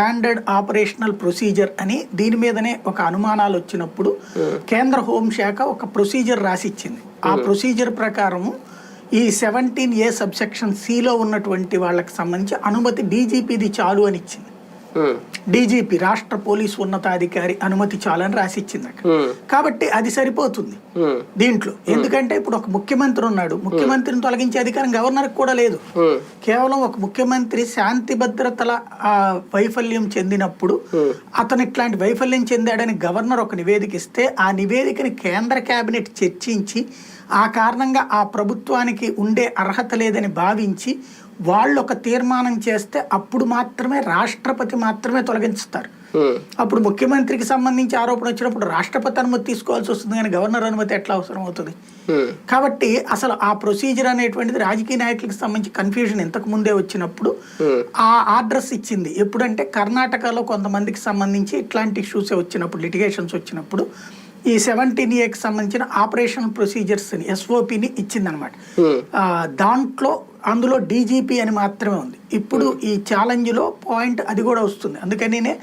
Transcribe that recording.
Standard operational procedure అని దీని మీదనే ఒక అనుమానాలు వచ్చినప్పుడు కేంద్ర హోంశాఖ ఒక ప్రొసీజర్ రాసిచ్చింది. ఆ ప్రొసీజర్ ప్రకారము ఈ సెవెంటీన్ ఏ సబ్సెక్షన్ సిలో ఉన్నటువంటి వాళ్ళకి సంబంధించి అనుమతి డీజీపీది చాలు అని ఇచ్చింది. డీజీపీ రాష్ట్ర పోలీస్ ఉన్నతాధికారి అనుమతి చాలు అని రాసిచ్చింది అక్కడ ఉమ్, కాబట్టి అది సరిపోతుంది. ఉమ్, దీంట్లో. ఎందుకంటే ఇప్పుడు ఒక ముఖ్యమంత్రి ఉన్నాడు. ముఖ్యమంత్రిని తొలగించే అధికారం గవర్నర్కి కూడా లేదు. కేవలం ఒక ముఖ్యమంత్రి శాంతి భద్రతల వైఫల్యం చెందినప్పుడు అతను ఇట్లాంటి వైఫల్యం చెందాడని గవర్నర్ ఒక నివేదిక ఇస్తే ఆ నివేదికని కేంద్ర కేబినెట్ చర్చించి ఆ కారణంగా ఆ ప్రభుత్వానికి ఉండే అర్హత లేదని భావించి వాళ్ళు ఒక తీర్మానం చేస్తే అప్పుడు మాత్రమే రాష్ట్రపతి మాత్రమే తొలగిస్తారు ఉమ్, అప్పుడు ముఖ్యమంత్రికి సంబంధించి ఆరోపణ వచ్చినప్పుడు రాష్ట్రపతి అనుమతి తీసుకోవాల్సి వస్తుంది కానీ గవర్నర్ అనుమతి ఎట్లా అవసరం అవుతుంది? కాబట్టి అసలు ఆ ప్రొసీజర్ అనేటువంటిది రాజకీయ నాయకులకు సంబంధించి కన్ఫ్యూజన్ ఇంతకు ముందే వచ్చినప్పుడు ఆ అడ్రస్ ఇచ్చింది. ఎప్పుడంటే కర్ణాటకలో కొంతమందికి సంబంధించి ఇట్లాంటి ఇష్యూస్ వచ్చినప్పుడు లిటిగేషన్స్ వచ్చినప్పుడు ఈ సెవెంటీన్ ఏకి సంబంధించిన ఆపరేషన్ ప్రొసీజర్స్ ఎస్ఓపిని ఇచ్చిందనమాట. ఆ, దాంట్లో అందులో డీజీపీ అని మాత్రమే ఉంది. ఇప్పుడు ఈ ఛాలెంజ్లో పాయింట్ అది కూడా వస్తుంది. అందుకనినే